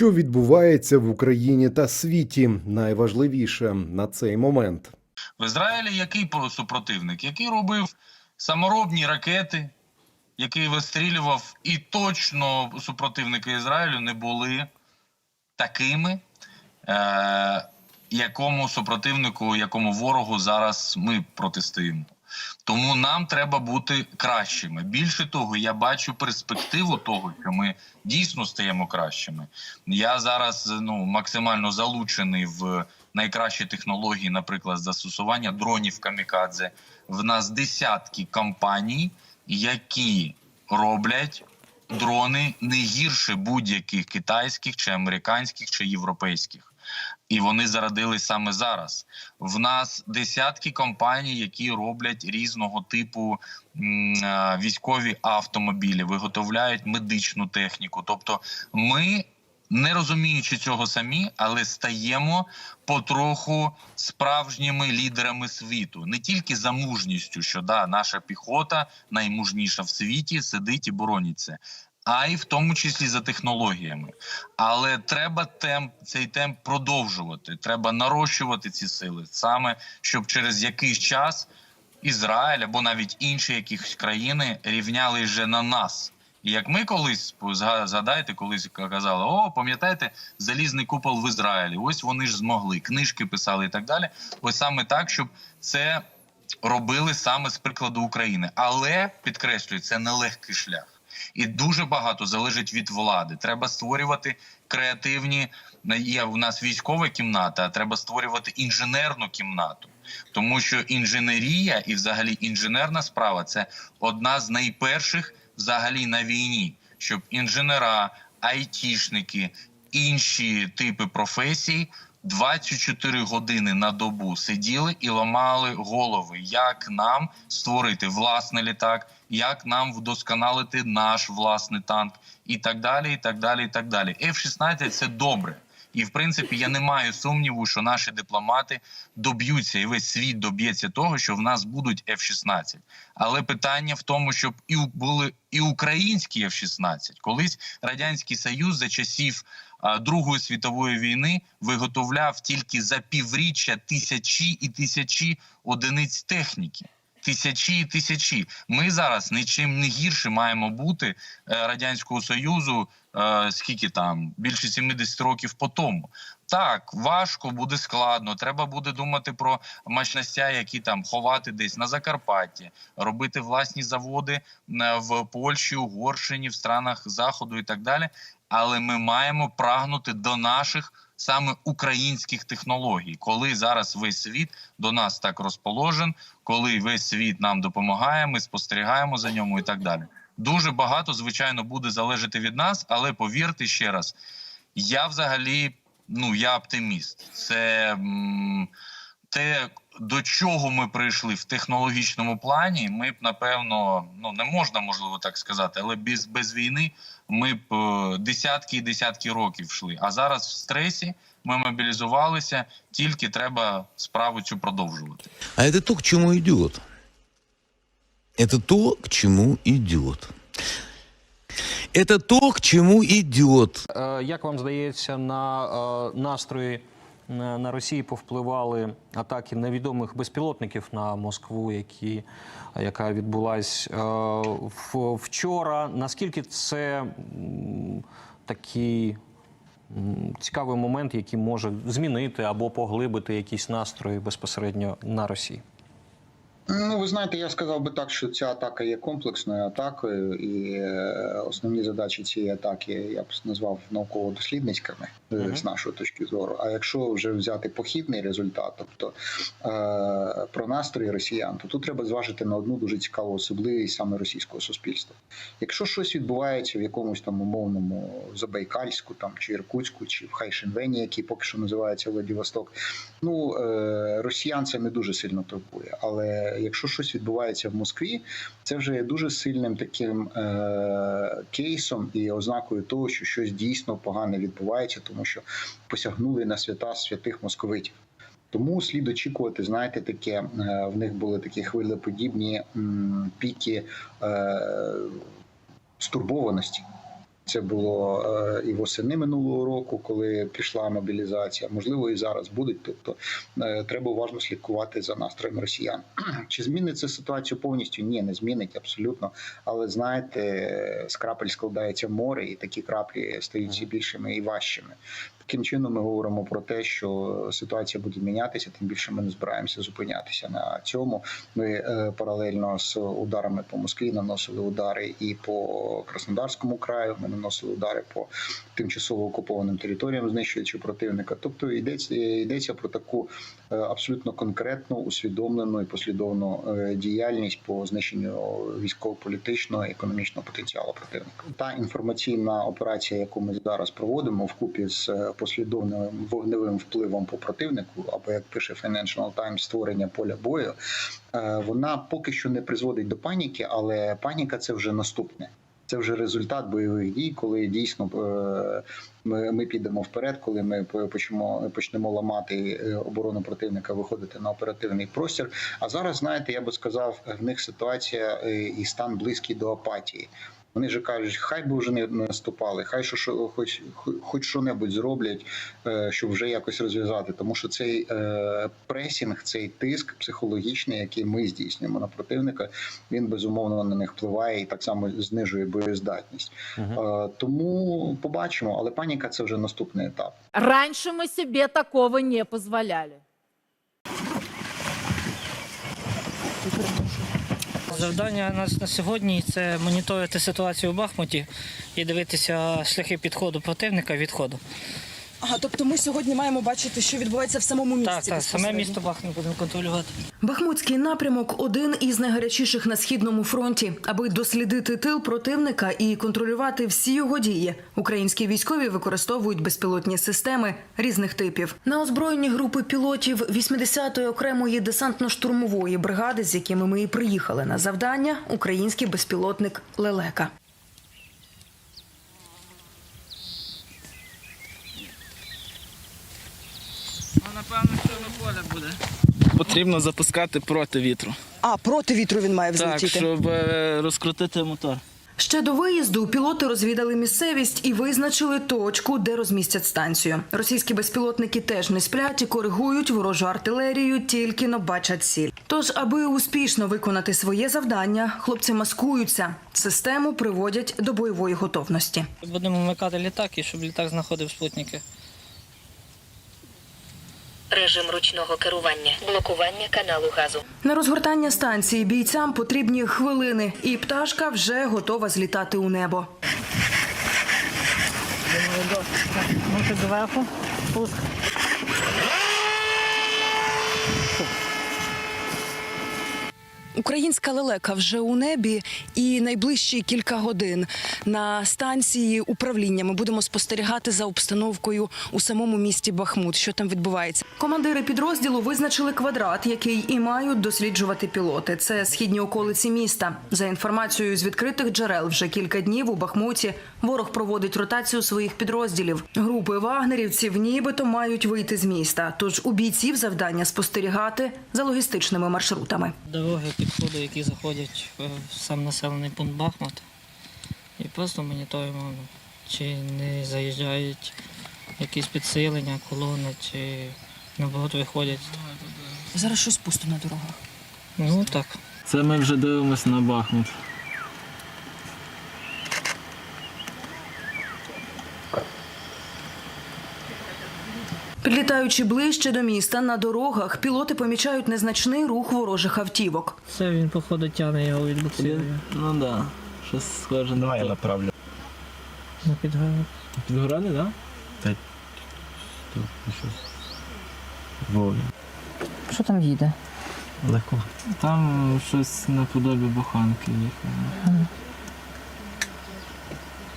Що відбувається в Україні та світі, найважливіше на цей момент. В Ізраїлі який про- супротивник? Який робив саморобні ракети, який вистрілював, і точно супротивники Ізраїлю не були такими, е- якому супротивнику, якому ворогу зараз ми протистоїмо. Тому нам треба бути кращими. Більше того, я бачу перспективу того, що ми дійсно стаємо кращими. Я зараз ну максимально залучений в найкращі технології, наприклад, застосування дронів камікадзе. В нас десятки компаній, які роблять дрони не гірше будь-яких китайських чи американських чи європейських. І вони зародились саме зараз. В нас десятки компаній, які роблять різного типу е, військові автомобілі, виготовляють медичну техніку. Тобто, ми, не розуміючи цього самі, але стаємо потроху справжніми лідерами світу, не тільки за мужністю, що да, наша піхота наймужніша в світі сидить і боронить це. А й в тому числі за технологіями, але треба темп цей темп продовжувати. Треба нарощувати ці сили, саме щоб через якийсь час Ізраїль або навіть інші якісь країни рівняли вже на нас. І як ми колись згадайте, колись казали: о, пам'ятаєте, залізний купол в Ізраїлі. Ось вони ж змогли, книжки писали і так далі. Ось саме так, щоб це робили саме з прикладу України. Але підкреслюю, це нелегкий шлях. І дуже багато залежить від влади. Треба створювати креативні. Є у нас військова кімната, а треба створювати інженерну кімнату. Тому що інженерія і, взагалі, інженерна справа це одна з найперших взагалі на війні, щоб інженера, айтішники, інші типи професій 24 години на добу сиділи і ламали голови, як нам створити власний літак, як нам вдосконалити наш власний танк, і так далі. І так далі. І так далі. F-16 – це добре. І в принципі я не маю сумніву, що наші дипломати доб'ються, і весь світ доб'ється того, що в нас будуть F-16. Але питання в тому, щоб і були і українські F-16. Колись радянський союз за часів Другої світової війни виготовляв тільки за півріччя тисячі і тисячі одиниць техніки. Тисячі і тисячі. Ми зараз нічим не гірше маємо бути е, радянського союзу. е, Скільки там більше 70 років по тому. Так, важко буде складно. Треба буде думати про мощностя, які там ховати десь на Закарпатті, робити власні заводи в Польщі, Угорщині, в странах Заходу і так далі. Але ми маємо прагнути до наших саме українських технологій, коли зараз весь світ до нас так розположен, коли весь світ нам допомагає, ми спостерігаємо за ньому і так далі. Дуже багато, звичайно, буде залежати від нас, але повірте ще раз, я взагалі, ну я оптиміст. Це м, те, до чого ми прийшли в технологічному плані. Ми б напевно, ну не можна можливо так сказати, але без, без війни ми б е, десятки і десятки років йшли. А зараз в стресі ми мобілізувалися, тільки треба справу цю продовжувати. А это то, к чему идет. Это то, к чему идет. Это то, к чему идет. Е, Як вам здається, на е, настрої на, на Росії повпливали атаки невідомих безпілотників на Москву, які, яка відбулась е, вчора? Наскільки це такий цікавий момент, який може змінити або поглибити якісь настрої безпосередньо на Росії? Ну, ви знаєте, я сказав би так, що ця атака є комплексною атакою, і е, основні задачі цієї атаки я б назвав науково-дослідницькими Мгм. з нашої точки зору. А якщо вже взяти похідний результат, тобто е, про настрої росіян, то тут треба зважити на одну дуже цікаву особливість саме російського суспільства. Якщо щось відбувається в якомусь там умовному Забайкальську, там чи Іркутську, чи в Хайшенвені, який поки що називається Владивосток, ну е, росіян це не дуже сильно турбує. Але якщо щось відбувається в Москві, це вже є дуже сильним таким е, кейсом і ознакою того, що щось дійсно погане відбувається, тому що посягнули на свята святих московитів. Тому слід очікувати, знаєте, таке е, в них були такі хвилеподібні піки е, стурбованості. Це було е, і восени минулого року, коли пішла мобілізація. Можливо, і зараз будуть. Тобто е, треба уважно слідкувати за настроєм росіян. Чи змінить це ситуацію повністю? Ні, не змінить абсолютно. Але знаєте, з крапель складається море, і такі краплі стають все більшими і важчими. Таким чином, ми говоримо про те, що ситуація буде мінятися. Тим більше ми не збираємося зупинятися на цьому. Ми е, паралельно з ударами по Москві наносили удари і по Краснодарському краю. Ми наносили удари по тимчасово окупованим територіям, знищуючи противника. Тобто йдеться йдеться про таку е, абсолютно конкретну, усвідомлену і послідовну е, діяльність по знищенню військово-політичного і економічного потенціалу противника. Та інформаційна операція, яку ми зараз проводимо, вкупі з е, послідовним вогневим впливом по противнику, або як пише Financial Times, створення поля бою, е, вона поки що не призводить до паніки, але паніка це вже наступне. Це вже результат бойових дій, коли дійсно е, ми, підемо вперед, коли ми почнемо, почнемо ламати е, оборону противника, виходити на оперативний простір. А зараз, знаєте, я би сказав, в них ситуація і стан близький до апатії. Вони ж кажуть, хай би вже не наступали, хай що, що хоч хоч що-небудь зроблять, е, щоб вже якось розв'язати. Тому що цей е, пресінг, цей тиск психологічний, який ми здійснюємо на противника, він безумовно на них впливає і так само знижує боєздатність. Е, тому побачимо, але паніка це вже наступний етап. Раньше мы себе такого не позволяли. Завдання нас на сьогодні це моніторити ситуацію в Бахмуті і дивитися шляхи підходу противника відходу. Ага, тобто ми сьогодні маємо бачити, що відбувається в самому місті. Так, так, саме місто Бахмут будемо контролювати. Бахмутський напрямок один із найгарячіших на східному фронті. Аби дослідити тил противника і контролювати всі його дії. Українські військові використовують безпілотні системи різних типів. На озброєнні групи пілотів 80-ї окремої десантно-штурмової бригади, з якими ми і приїхали на завдання, український безпілотник Лелека. Напевно, що поле буде. Потрібно запускати проти вітру. А проти вітру він має Так, щоб е, розкрутити мотор. Ще до виїзду пілоти розвідали місцевість і визначили точку, де розмістять станцію. Російські безпілотники теж не сплять і коригують ворожу артилерію, тільки но бачать ціль. Тож, аби успішно виконати своє завдання, хлопці маскуються. Систему приводять до бойової готовності. Будемо вмикати літак, і щоб літак знаходив спутники. Режим ручного керування. Блокування каналу газу. На розгортання станції бійцям потрібні хвилини, і пташка вже готова злітати у небо. Може, зверху, пуск. Українська лелека вже у небі, і найближчі кілька годин на станції управління ми будемо спостерігати за обстановкою у самому місті Бахмут. Що там відбувається? Командири підрозділу визначили квадрат, який і мають досліджувати пілоти. Це східні околиці міста. За інформацією з відкритих джерел, вже кілька днів у Бахмуті ворог проводить ротацію своїх підрозділів. Групи вагнерівців нібито мають вийти з міста. Тож у бійців завдання спостерігати за логістичними маршрутами. Дороги, підходи, які заходять в сам населений пункт Бахмут. І просто моніторимо, чи не заїжджають якісь підсилення, колони, чи наоборот виходять. Зараз щось пусто на дорогах. Ну так. Це ми вже дивимося на Бахмут. Підлітаючи ближче до міста на дорогах, пілоти помічають незначний рух ворожих автівок. Це він, походу, тягне його від буксиру. Ну так, да. щось схоже Давай я направлю. На підгору. Підгорали, так? Да? Що там їде? Легко. Там щось наподобі буханки їхало.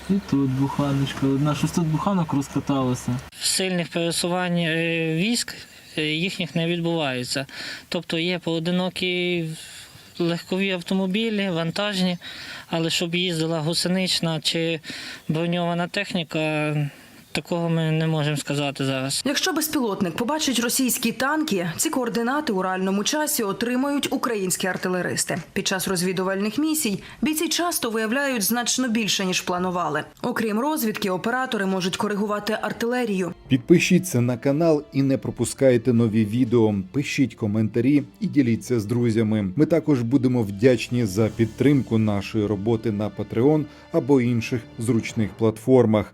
І тут буханочка. Одна щось тут буханок розкаталося. Сильних пересувань е, військ е, їхніх не відбувається. Тобто є поодинокі легкові автомобілі, вантажні, але щоб їздила гусенична чи броньована техніка, такого ми не можемо сказати зараз. Якщо безпілотник побачить російські танки, ці координати у реальному часі отримають українські артилеристи. Під час розвідувальних місій бійці часто виявляють значно більше ніж планували. Окрім розвідки, оператори можуть коригувати артилерію. Підпишіться на канал і не пропускайте нові відео. Пишіть коментарі і діліться з друзями. Ми також будемо вдячні за підтримку нашої роботи на Patreon або інших зручних платформах.